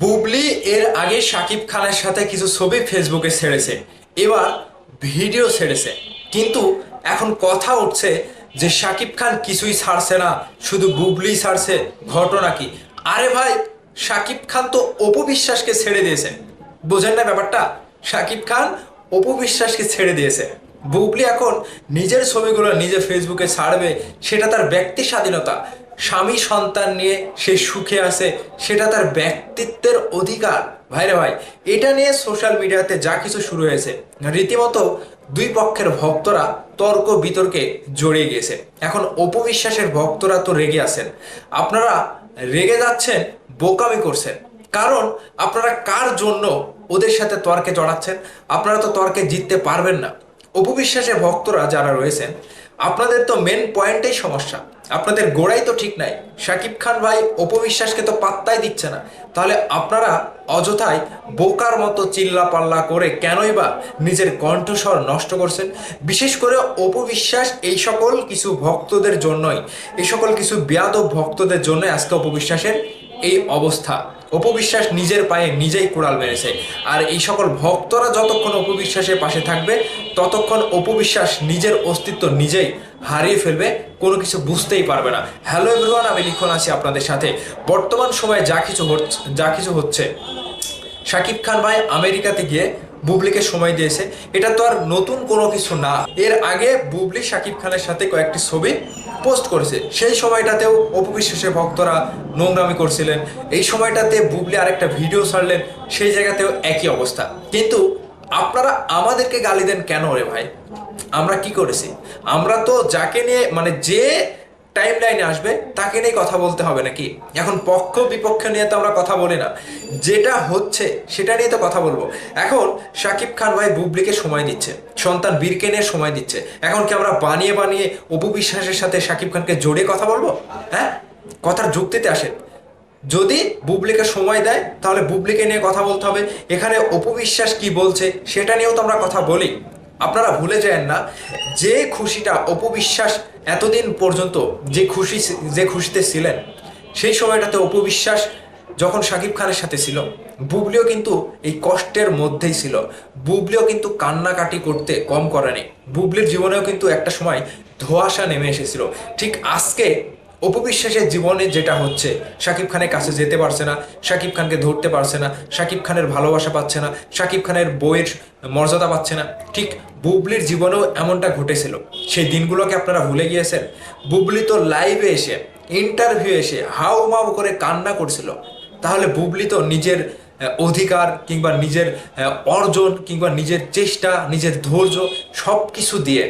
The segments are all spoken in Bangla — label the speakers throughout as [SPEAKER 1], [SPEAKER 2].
[SPEAKER 1] বুবলি এর আগে শাকিব খানের সাথে কিছু ছবি ফেসবুকে ছেড়েছে, এবার ভিডিও ছেড়েছে। কিন্তু এখন কথা উঠছে যে শাকিব খান কিছুই ছাড়ছে না, শুধু বুবলি ছাড়ছে, ঘটনা কি? আরে ভাই শাকিব খান তো অপু বিশ্বাসকে ছেড়ে দিয়েছে। বোঝেন না ব্যাপারটা শাকিব খান অপু বিশ্বাসকে ছেড়ে দিয়েছে। বুবলি এখন নিজের ছবিগুলো নিজে ফেসবুকে ছাড়বে, সেটা তার ব্যক্তি স্বাধীনতা। স্বামী সন্তান নিয়ে সে সুখে আছে, সেটা তার ব্যক্তিত্বের অধিকার। ভাইরে ভাই, এটা নিয়ে সোশ্যাল মিডিয়াতে যা কিছু শুরু হয়েছে, রীতিমতো দুই পক্ষের ভক্তরা তর্ক বিতর্কে জড়িয়ে গিয়েছে। এখন অপবিশ্বাসের ভক্তরা তো রেগে আছেন। আপনারা রেগে যাচ্ছেন, বোকামি করছেন। কারণ আপনারা কার জন্য ওদের সাথে তর্কে জড়াচ্ছেন? আপনারা তো তর্কে জিততে পারবেন না। অপবিশ্বাসের ভক্তরা যারা রয়েছেন, আপনাদের তো মেন পয়েন্টেই সমস্যা। আপনাদের গোড়াই তো ঠিক নাই। শাকিব খান ভাই অপবিশ্বাসকে তো পাত্তাই দিচ্ছে না। তাহলে আপনারা অযথায় বোকার মতো চিল্লা পাল্লা করে কেনই বা নিজের কণ্ঠস্বর নষ্ট করছেন? বিশেষ করে অপবিশ্বাস এই সকল কিছু ভক্তদের জন্যই, এই সকল কিছু ব্যাধ ভক্তদের জন্য আজকে অপবিশ্বাসের এই অবস্থা। অপবিশ্বাস নিজের পায়ে নিজেই কুড়াল মেরেছে। আর এই সকল ভক্তরা যতক্ষণ অপবিশ্বাসের পাশে থাকবে, ততক্ষণ অপবিশ্বাস নিজের অস্তিত্ব নিজেই হারিয়ে ফেলবে, কোনো কিছু বুঝতেই পারবে না। হ্যালো এভরিওয়ান আমি লিখন আছি আপনাদের সাথে। বর্তমান সময়ে যা কিছু হচ্ছে যা কিছু হচ্ছে, শাকিব খান ভাই আমেরিকাতে গিয়ে বুবলিকে সময় দিয়েছে। এটা তো আর নতুন কোনো কিছু না। এর আগে বুবলি শাকিব খানের সাথে কয়েকটি ছবি পোস্ট করেছে। সেই সময়টাতেও অপবিশ্বাসের ভক্তরা নোংরামি করছিলেন। এই সময়টাতে বুবলি আরেকটা ভিডিও ছাড়লেন। সেই জায়গাতেও একই অবস্থা। কিন্তু আপনারা আমাদেরকে গালি দেন কেন রে ভাই? আমরা কি করেছি? আমরা তো যাকে নিয়ে মানে যে টাইম লাইনে আসবে, তাকে নিয়ে কথা বলতে হবে নাকি? এখন পক্ষ বিপক্ষ নিয়ে তো আমরা কথা বলি না। যেটা হচ্ছে, সেটা নিয়ে তো কথা বলব। এখন শাকিব খান ভাই বুবলিকে সময় দিচ্ছে, সন্তান বীরকে নিয়ে সময় দিচ্ছে। এখন কি আমরা বানিয়ে বানিয়ে অপু বিশ্বাসের সাথে শাকিব খানকে জোরে কথা বলব? হ্যাঁ? কথার যুক্তিতে আসেন যদি বুবলিকে সময় দেয়, তাহলে বুবলিকে নিয়ে কথা বলতে হবে। এখানে অপবিশ্বাস কি বলছে, সেটা নিয়েও তো আমরা কথা বলি। আপনারা ভুলে যায়েন না, যে খুশিটা অপবিশ্বাস এতদিন পর্যন্ত যে খুশি যে খুশিতে ছিলেন, সেই সময়টাতে অপবিশ্বাস যখন শাকিব খানের সাথে ছিল, বুবলিও কিন্তু এই কষ্টের মধ্যেই ছিল। বুবলিও কিন্তু কান্নাকাটি করতে কম করেনি। বুবলির জীবনেও কিন্তু একটা সময় ধোঁয়াশা নেমে এসেছিল। ঠিক আজকে অপবিশ্বাসের জীবনে যেটা হচ্ছে, শাকিব খানের কাছে যেতে পারছে না, শাকিব খানকে ধরতে পারছে না, শাকিব খানের ভালোবাসা পাচ্ছে না, শাকিব খানের বইয়ের মর্যাদা পাচ্ছে না। ঠিক বুবলির জীবনেও এমনটা ঘটেছিল। সেই দিনগুলোকে আপনারা ভুলে গিয়েছেন? বুবলি তো লাইভে এসে ইন্টারভিউ এসে হাউ মাউ করে কান্না করছিল। তাহলে বুবলি তো নিজের অধিকার কিংবা নিজের অর্জন কিংবা নিজের চেষ্টা, নিজের ধৈর্য সব কিছু দিয়ে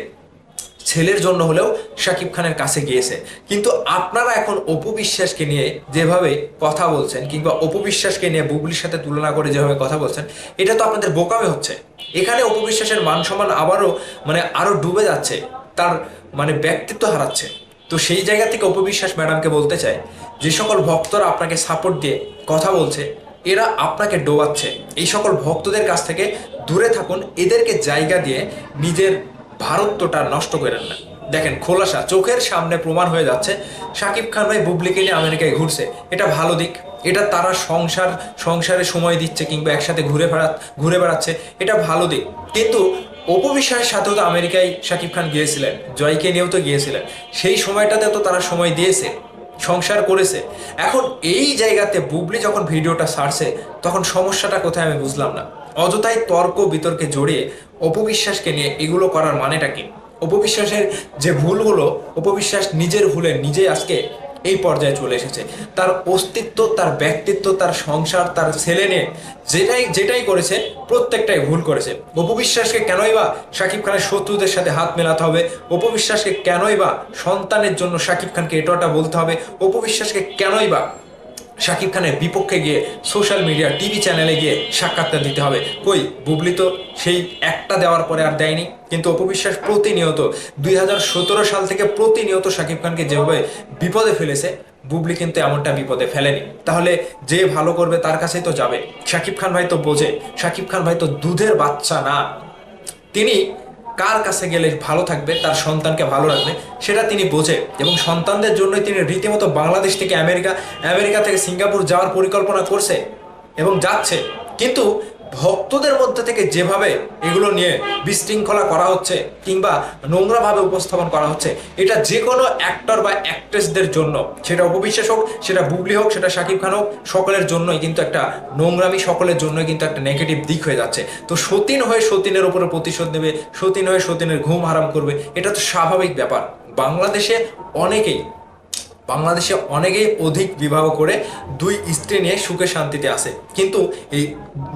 [SPEAKER 1] ছেলের জন্য হলেও শাকিব খানের কাছে গিয়েছে। কিন্তু আপনারা এখন অপু বিশ্বাসকে নিয়ে যেভাবে কথা বলছেন কিংবা অপু বিশ্বাসকে নিয়ে বুবলির সাথে তুলনা করে যেভাবে কথা বলছেন, এটা তো আপনাদের বোকামে হচ্ছে। এখানে অপু বিশ্বাসের মান সম্মান আবারও মানে আরও ডুবে যাচ্ছে, তার মানে ব্যক্তিত্ব হারাচ্ছে। তো সেই জায়গা থেকে অপবিশ্বাস ম্যাডামকে বলতে চাই যে সকল ভক্তরা আপনাকে সাপোর্ট দিয়ে কথা বলছে, এরা আপনাকে ডোবাচ্ছে। এই সকল ভক্তদের কাছ থেকে দূরে থাকুন, এদেরকে জায়গা দিয়ে নিজের ভারত্বটা নষ্ট করেন না দেখেন, খোলাসা, চোখের সামনে প্রমাণ হয়ে যাচ্ছে, শাকিব খান ভাই বুবলিকে নিয়ে আমেরিকায় ঘুরছে। এটা ভালো দিক। এটা তারা সংসার, সংসারে সময় দিচ্ছে কিংবা একসাথে ঘুরে বেড়া, ঘুরে বেড়াচ্ছে, এটা ভালো দিক। কিন্তু অপবিশ্বাসের সাথেও তো আমেরিকায় শাকিব খান গিয়েছিলেন, জয়কে নিয়েও তো গিয়েছিলেন। সেই সময়টাতে তো তারা সময় দিয়েছে, সংসার করেছে। এখন এই জায়গাতে বুবলি যখন ভিডিওটা সারছে তখন সমস্যাটা কোথায় আমি বুঝলাম না। অযথাই তর্ক, বিতর্কে জড়িয়ে অপবিশ্বাসকে নিয়ে এগুলো করার মানেটা কি? অপবিশ্বাসের যে ভুলগুলো, অপবিশ্বাস নিজের ভুলে নিজে আজকে এই পর্যায়ে চলে এসেছে। তার অস্তিত্ব, তার ব্যক্তিত্ব, তার সংসার, তার ছেলে নিয়ে যেটাই যেটাই করেছে, প্রত্যেকটাই ভুল করেছে। অপবিশ্বাসকে কেনই বা শাকিব খানের শত্রুদের সাথে হাত মেলাতে হবে? অপবিশ্বাসকে কেনই বা সন্তানের জন্য শাকিব খানকে এটা বলতে হবে? অপবিশ্বাসকে কেনই বা শাকিব খানের বিপক্ষে গিয়ে সোশ্যাল মিডিয়া, টিভি চ্যানেলে গিয়ে সাক্ষাৎকার দিতে হবে। কই, বুবলি তো সেই একটা দেওয়ার পরে আর দেয়নি। কিন্তু অপবিশ্বাস প্রতিনিয়ত, দুই হাজার সতেরো সাল থেকে প্রতিনিয়ত শাকিব খানকে যেভাবে বিপদে ফেলেছে, বুবলি কিন্তু এমনটা বিপদে ফেলেনি। তাহলে যে ভালো করবে তার কাছেই তো যাবে। শাকিব খান ভাই তো বোঝে, শাকিব খান ভাই তো দুধের বাচ্চা না। তিনি কার কাছে গেলে ভালো থাকবে, তার সন্তানকে ভালো রাখবে, সেটা তিনি বোঝে। এবং সন্তানদের জন্যই তিনি রীতিমতো বাংলাদেশ থেকে আমেরিকা আমেরিকা থেকে সিঙ্গাপুর যাওয়ার পরিকল্পনা করছে এবং যাচ্ছে। কিন্তু ভক্তদের মধ্যে থেকে যেভাবে এগুলো নিয়ে বিশৃঙ্খলা করা হচ্ছে কিংবা নোংরাভাবে উপস্থাপন করা হচ্ছে, এটা যে কোনো অ্যাক্টর বা অ্যাক্ট্রেসদের জন্য, সেটা উপবিশ্বাস হোক, সেটা বুবলি হোক, সেটা শাকিব খান হোক, সকলের জন্যই কিন্তু একটা নোংরামি, সকলের জন্যই কিন্তু একটা নেগেটিভ দিক হয়ে যাচ্ছে। তো সতীন হয়ে সতীনের উপরে প্রতিশোধ নেবে, সতীন হয়ে সতীনের ঘুম হারাম করবে, এটা তো স্বাভাবিক ব্যাপার। বাংলাদেশে অনেকেই বাংলাদেশে অনেকেই অধিক বিবাহ করে দুই স্ত্রী নিয়ে সুখে শান্তিতে আসে কিন্তু এই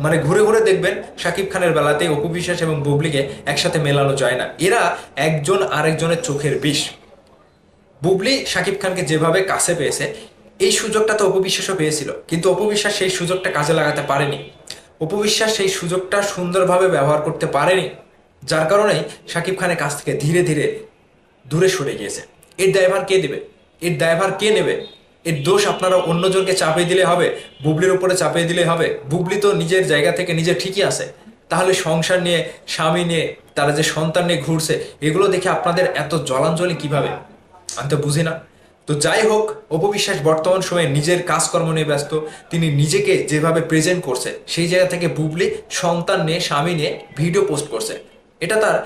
[SPEAKER 1] মানে ঘুরে ঘুরে দেখবেন শাকিব খানের বেলাতে অপু বিশ্বাস এবং বুবলিকে একসাথে মেলানো যায় না। এরা একজন আরেকজনের চোখের বিষ। বুবলি শাকিব খানকে যেভাবে কাছে পেয়েছে, এই সুযোগটা তো অপবিশ্বাসও পেয়েছিল। কিন্তু অপবিশ্বাস সেই সুযোগটা কাজে লাগাতে পারেনি। অপবিশ্বাস সেই সুযোগটা সুন্দরভাবে ব্যবহার করতে পারেনি, যার কারণেই শাকিব খানের কাছ থেকে ধীরে ধীরে দূরে সরে গিয়েছে। এর দায়ভার কে দেবে? এর দায়ভার কে নেবে? এর দোষ আপনারা অন্যজনকে চাপিয়ে দিলে হবে, বুবলির উপরে চাপিয়ে দিলে হবে। বুবলি তো নিজের জায়গা থেকে নিজে ঠিকই আছে। তাহলে সংসার নিয়ে, স্বামী নিয়ে, তারা যে সন্তান নিয়ে ঘুরছে, এগুলো দেখে আপনাদের এত জলাঞ্জলি কীভাবে? আমি তো বুঝি না। তো যাই হোক অপবিশ্বাস বর্তমান সময়ে নিজের কাজকর্ম নিয়ে ব্যস্ত। তিনি নিজেকে যেভাবে প্রেজেন্ট করছে, সেই জায়গা থেকে বুবলি সন্তান নিয়ে, স্বামী নিয়ে ভিডিও পোস্ট করছে। এটা তার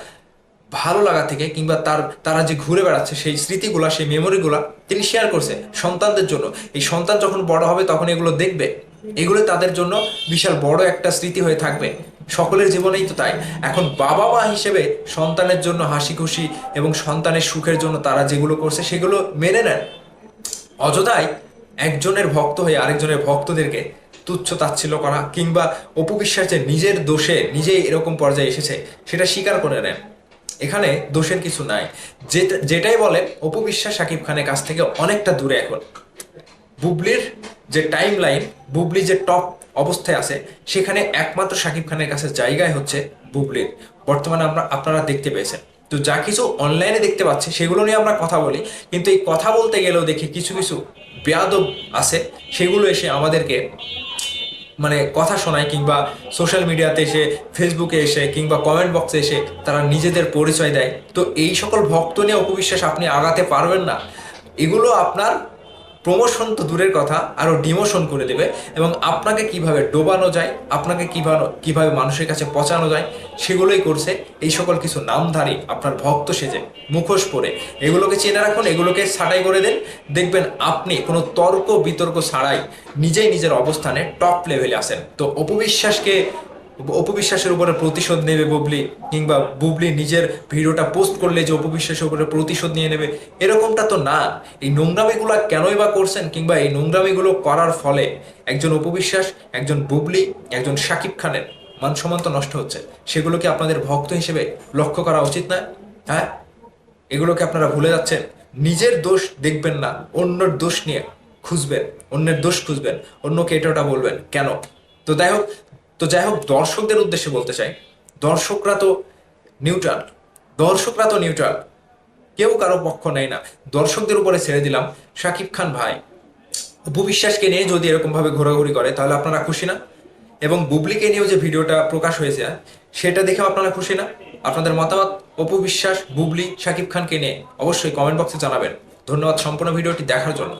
[SPEAKER 1] ভালো লাগা থেকে কিংবা তার, তারা যে ঘুরে বেড়াচ্ছে, সেই স্মৃতিগুলা, সেই মেমোরিগুলা তিনি শেয়ার করছে সন্তানদের জন্য। এই সন্তান যখন বড় হবে তখন এগুলো দেখবে। এগুলো তাদের জন্য বিশাল বড় একটা স্মৃতি হয়ে থাকবে। সকলের জীবনেই তো তাই। এখন বাবা মা হিসেবে সন্তানের জন্য হাসি খুশি এবং সন্তানের সুখের জন্য তারা যেগুলো করছে, সেগুলো মেনে নেন। অযথাই একজনের ভক্ত হয়ে আরেকজনের ভক্তদেরকে তুচ্ছ তাচ্ছিল্য করা কিংবা অপবিশ্বাসের নিজের দোষে নিজেই এরকম পর্যায়ে এসেছে, সেটা স্বীকার করে নেন। এখানে দোষের কিছু নাই। যেটা, যেটাই বলে অপবিশ্বাস শাকিব খানের কাছ থেকে অনেকটা দূরে এখন। বুবলির যে টাইম লাইন বুবলি যে টপ অবস্থায় আছে, সেখানে একমাত্র শাকিব খানের কাছে জায়গায় হচ্ছে বুবলির। বর্তমানে আমরা, আপনারা দেখতে পেয়েছেন। তো যা কিছু অনলাইনে দেখতে পাচ্ছি, সেগুলো নিয়ে আমরা কথা বলি, কিন্তু এই কথা বলতে গেলেও দেখি কিছু কিছু বেয়াদব আছে, সেগুলো এসে আমাদেরকে মানে কথা শোনায় কিংবা সোশ্যাল মিডিয়াতে এসে ফেসবুকে এসে কিংবা কমেন্ট বক্সে এসে তারা নিজেদের পরিচয় দেয়। তো এই সকল ভক্ত নিয়ে অপবিশ্বাস আপনি আগাতে পারবেন না। এগুলো আপনার প্রমোশন তো দূরের কথা আরও ডিমোশন করে দেবে এবং আপনাকে কীভাবে ডোবানো যায়, আপনাকে কীভাবে কীভাবে মানুষের কাছে পচানো যায়, সেগুলোই করছে। এই সকল কিছু নামধারী আপনার ভক্ত সেজে, মুখোশ পরে। এগুলোকে চেনে রাখুন, এগুলোকে ছাঁটাই করে দেন। দেখবেন আপনি কোনো তর্ক বিতর্ক ছাড়াই নিজেই নিজের অবস্থানে টপ লেভেলে আসেন তো অপবিশ্বাসকে অপবিশ্বাসের উপরে প্রতিশোধ নেবে বুবলি, কিংবা বুবলি নিজের ভিডিওটা পোস্ট করলে যে অপবিশ্বাসের উপরে প্রতিশোধ নিয়ে নেবে, এরকমটা তো না। এই নোংরামিগুলো কেনই বা করছেন, কিংবা এই নোংরামিগুলো করার ফলে একজন অপবিশ্বাস, একজন বুবলি, একজন শাকিব খানের মান সম্মান তো নষ্ট হচ্ছে। সেগুলোকে আপনাদের ভক্ত হিসেবে লক্ষ্য করা উচিত না? হ্যাঁ? এগুলোকে আপনারা ভুলে যাচ্ছেন? নিজের দোষ দেখবেন না, অন্যের দোষ নিয়ে খুঁজবেন, অন্যের দোষ খুঁজবেন, অন্যকে এটা ওটা বলবেন। কেন? তো যাই হোক তো যাই হোক, দর্শকদের উদ্দেশ্যে বলতে চাই, দর্শকরা তো নিউট্রাল দর্শকরা তো নিউট্রাল কেউ কারও পক্ষ নেয় না। দর্শকদের উপরে ছেড়ে দিলাম। শাকিব খান ভাই উপবিশ্বাসকে নিয়ে যদি এরকম ভাবে ঘোরাঘুরি করে, তাহলে আপনারা খুশি না? এবং বুবলিকে নিয়েও যে ভিডিওটা প্রকাশ হয়েছে, সেটা দেখেও আপনারা খুশি না? আপনাদের মতামত অপু বিশ্বাস বুবলি শাকিব খানকে নিয়ে অবশ্যই কমেন্ট বক্সে জানাবেন। ধন্যবাদ সম্পূর্ণ ভিডিওটি দেখার জন্য।